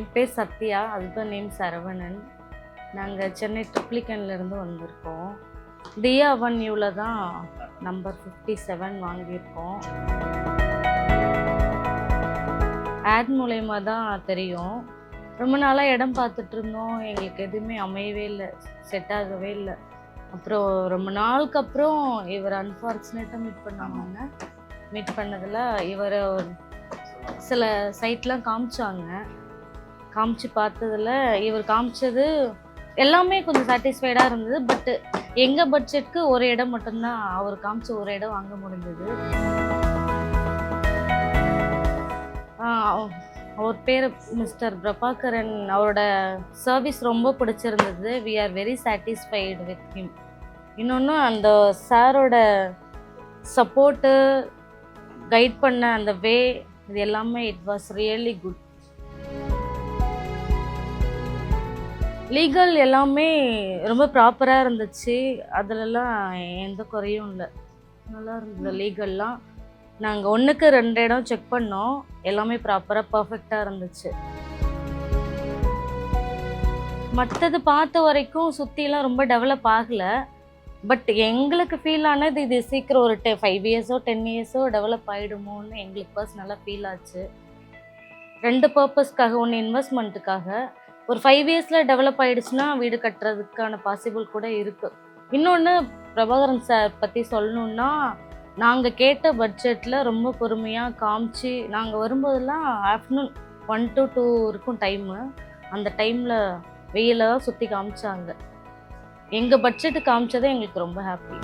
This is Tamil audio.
என் பேர் சத்யா ஹஸ்பண்ட் நேம் சரவணன். நாங்கள் சென்னை ட்ரிப்ளிகன்லேருந்து வந்திருக்கோம். தியா அவன்யூவில் தான் நம்பர் ஃபிஃப்டி செவன் வாங்கியிருக்கோம். ஆட் மூலயமா தான் தெரியும். ரொம்ப நாளாக இடம் பார்த்துட்டு இருந்தோம். எங்களுக்கு எதுவுமே அமையவே இல்லை செட் ஆகவே இல்லை. அப்புறம் ரொம்ப நாளுக்கு அப்புறம் இவர் அன்ஃபார்ச்சுனேட்டாக மீட் பண்ணாங்க. மீட் பண்ணதில் இவர் சில சைட்லாம் காமிச்சாங்க. காமிச்சு பார்த்ததுல இவர் காமிச்சது எல்லாமே கொஞ்சம் சாட்டிஸ்ஃபைடாக இருந்தது பட்டு எங்கள் பட்ஜெட்க்கு ஒரு இடம் மட்டும்தான் அவர் காமிச்ச ஒரு இடம் வாங்க முடிஞ்சது. அவர் பேர் மிஸ்டர் பிரபாகரன். அவரோட சர்வீஸ் ரொம்ப பிடிச்சிருந்தது. We are very satisfied with him இன்னொன்று அந்த சாரோட சப்போர்ட்டு கைட் பண்ண அந்த வே இது எல்லாமே it was really good legal எல்லாமே ரொம்ப ப்ராப்பராக இருந்துச்சு. அதுலலாம் எந்த குறையும் இல்லை. நல்லா இருந்தது லீகல்லாம் நாங்கள் ஒன்றுக்கு ரெண்டு இடம் செக் பண்ணோம். எல்லாமே ப்ராப்பராக பர்ஃபெக்டாக இருந்துச்சு. மற்றது பார்த்த வரைக்கும் சுற்றிலாம் ரொம்ப டெவலப் ஆகலை. பட் எங்களுக்கு ஃபீல் ஆனது இது சீக்கிரம் ஒரு டெ ஃபைவ் இயர்ஸோ டென் இயர்ஸோ டெவலப் ஆகிடுமோன்னு எங்களுக்கு பர்சனலாக ஃபீல் ஆச்சு. ரெண்டு பர்பஸ்க்காக ஒன்று இன்வெஸ்ட்மெண்ட்டுக்காக ஒரு ஃபைவ் இயர்ஸில் டெவலப் ஆகிடுச்சுன்னா வீடு கட்டுறதுக்கான பாசிபிள் கூட இருக்குது இன்னொன்று பிரபாகரன் சார் பற்றி சொல்லணுன்னா நாங்கள் கேட்ட பட்ஜெட்டில் ரொம்ப பொறுமையாக காமிச்சு நாங்கள் வரும்போதெல்லாம் ஆஃப்டர்நூன் ஒன் டு டூ இருக்கும் டைமு அந்த டைமில் வெயில தான் சுற்றி காமிச்சாங்க. எங்கள் பட்ஜெட்டு காமிச்சதே எங்களுக்கு ரொம்ப ஹாப்பி